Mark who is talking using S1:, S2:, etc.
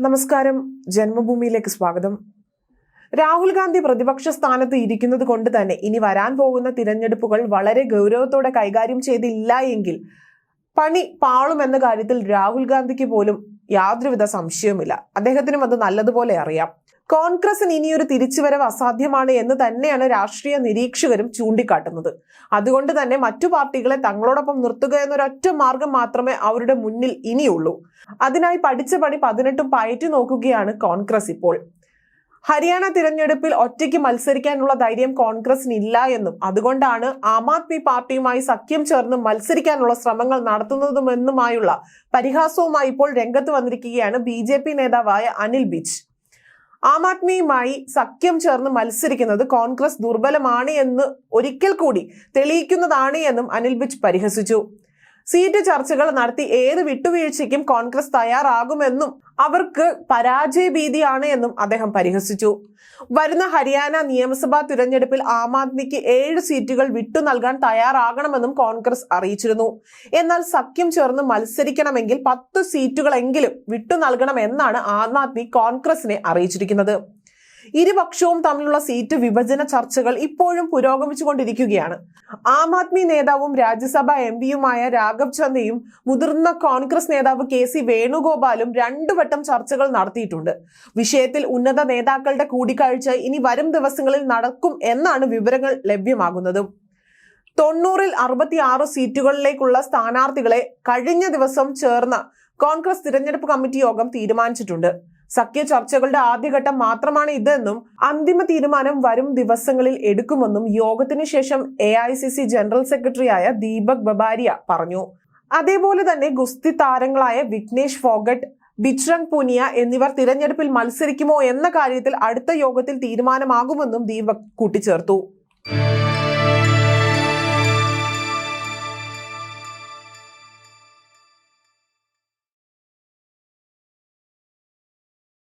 S1: നമസ്കാരം. ജന്മഭൂമിയിലേക്ക് സ്വാഗതം. രാഹുൽ ഗാന്ധി പ്രതിപക്ഷ സ്ഥാനത്ത് ഇരിക്കുന്നത് കൊണ്ട് തന്നെ ഇനി വരാൻ പോകുന്ന തിരഞ്ഞെടുപ്പുകൾ വളരെ ഗൗരവത്തോടെ കൈകാര്യം ചെയ്തില്ല എങ്കിൽ പണി പാളുമെന്ന കാര്യത്തിൽ രാഹുൽ ഗാന്ധിക്ക് പോലും യാതൊരുവിധ സംശയവുമില്ല. അദ്ദേഹത്തിനും അത് നല്ലതുപോലെ അറിയാം. കോൺഗ്രസിന് ഇനിയൊരു തിരിച്ചുവരവ് അസാധ്യമാണ് എന്ന് തന്നെയാണ് രാഷ്ട്രീയ നിരീക്ഷകരും ചൂണ്ടിക്കാട്ടുന്നത്. അതുകൊണ്ട് തന്നെ മറ്റു പാർട്ടികളെ തങ്ങളോടൊപ്പം നിർത്തുക എന്നൊരൊറ്റ മാർഗം മാത്രമേ അവരുടെ മുന്നിൽ ഇനിയുള്ളൂ. അതിനായി പഠിച്ച പണി പതിനെട്ടും പയറ്റി നോക്കുകയാണ് കോൺഗ്രസ് ഇപ്പോൾ. ഹരിയാന തിരഞ്ഞെടുപ്പിൽ ഒറ്റയ്ക്ക് മത്സരിക്കാനുള്ള ധൈര്യം കോൺഗ്രസിന് ഇല്ല എന്നും അതുകൊണ്ടാണ് ആം ആദ്മി പാർട്ടിയുമായി സഖ്യം ചേർന്ന് മത്സരിക്കാനുള്ള ശ്രമങ്ങൾ നടത്തുന്നതുമെന്നുമായുള്ള പരിഹാസവുമായി ഇപ്പോൾ രംഗത്ത് വന്നിരിക്കുകയാണ് ബി ജെ പി നേതാവായ അനിൽ ബിജ് ആം ആദ്മിയുമായി സഖ്യം ചേർന്ന് മത്സരിക്കുന്നത് കോൺഗ്രസ് ദുർബലമാണ് എന്ന് ഒരിക്കൽ കൂടി തെളിയിക്കുന്നതാണ് എന്നും അനിൽ ബിജ് പരിഹസിച്ചു. സീറ്റ് ചർച്ചകൾ നടത്തി ഏത് വിട്ടുവീഴ്ചയ്ക്കും കോൺഗ്രസ് തയ്യാറാകുമെന്നും അവർക്ക് പരാജയ ഭീതിയാണ് എന്നും അദ്ദേഹം പരിഹസിച്ചു. വരുന്ന ഹരിയാന നിയമസഭാ തിരഞ്ഞെടുപ്പിൽ ആം ആദ്മിക്ക് ഏഴ് സീറ്റുകൾ വിട്ടു നൽകാൻ തയ്യാറാകണമെന്നും കോൺഗ്രസ് അറിയിച്ചിരുന്നു. എന്നാൽ സഖ്യം ചേർന്ന് മത്സരിക്കണമെങ്കിൽ പത്ത് സീറ്റുകളെങ്കിലും വിട്ടു നൽകണമെന്നാണ് ആം ആദ്മി കോൺഗ്രസിനെ അറിയിച്ചിരിക്കുന്നത്. ഇരുപക്ഷവും തമ്മിലുള്ള സീറ്റ് വിഭജന ചർച്ചകൾ ഇപ്പോഴും പുരോഗമിച്ചുകൊണ്ടിരിക്കുകയാണ്. ആം ആദ്മി നേതാവും രാജ്യസഭ എം പിയുമായ രാഘവ് ചന്ദയും മുതിർന്ന കോൺഗ്രസ് നേതാവ് കെ സി വേണുഗോപാലും രണ്ടുവട്ടം ചർച്ചകൾ നടത്തിയിട്ടുണ്ട്. വിഷയത്തിൽ ഉന്നത നേതാക്കളുടെ കൂടിക്കാഴ്ച ഇനി വരും ദിവസങ്ങളിൽ നടക്കും എന്നാണ് വിവരങ്ങൾ ലഭ്യമാകുന്നത്. തൊണ്ണൂറിൽ അറുപത്തിയാറ് സീറ്റുകളിലേക്കുള്ള സ്ഥാനാർത്ഥികളെ കഴിഞ്ഞ ദിവസം ചേർന്ന കോൺഗ്രസ് തിരഞ്ഞെടുപ്പ് കമ്മിറ്റി യോഗം തീരുമാനിച്ചിട്ടുണ്ട്. സഖ്യ ചർച്ചകളുടെ ആദ്യഘട്ടം മാത്രമാണ് ഇതെന്നും അന്തിമ തീരുമാനം വരും ദിവസങ്ങളിൽ എടുക്കുമെന്നും യോഗത്തിന് ശേഷം എ ജനറൽ സെക്രട്ടറിയായ ദീപക് ബബാരിയ പറഞ്ഞു. അതേപോലെ തന്നെ ഗുസ്തി താരങ്ങളായ വിഘ്നേഷ് ഫോഗട്ട് ബിച്രങ് പുനിയ എന്നിവർ തിരഞ്ഞെടുപ്പിൽ മത്സരിക്കുമോ എന്ന കാര്യത്തിൽ അടുത്ത യോഗത്തിൽ തീരുമാനമാകുമെന്നും ദീപക് കൂട്ടിച്ചേർത്തു.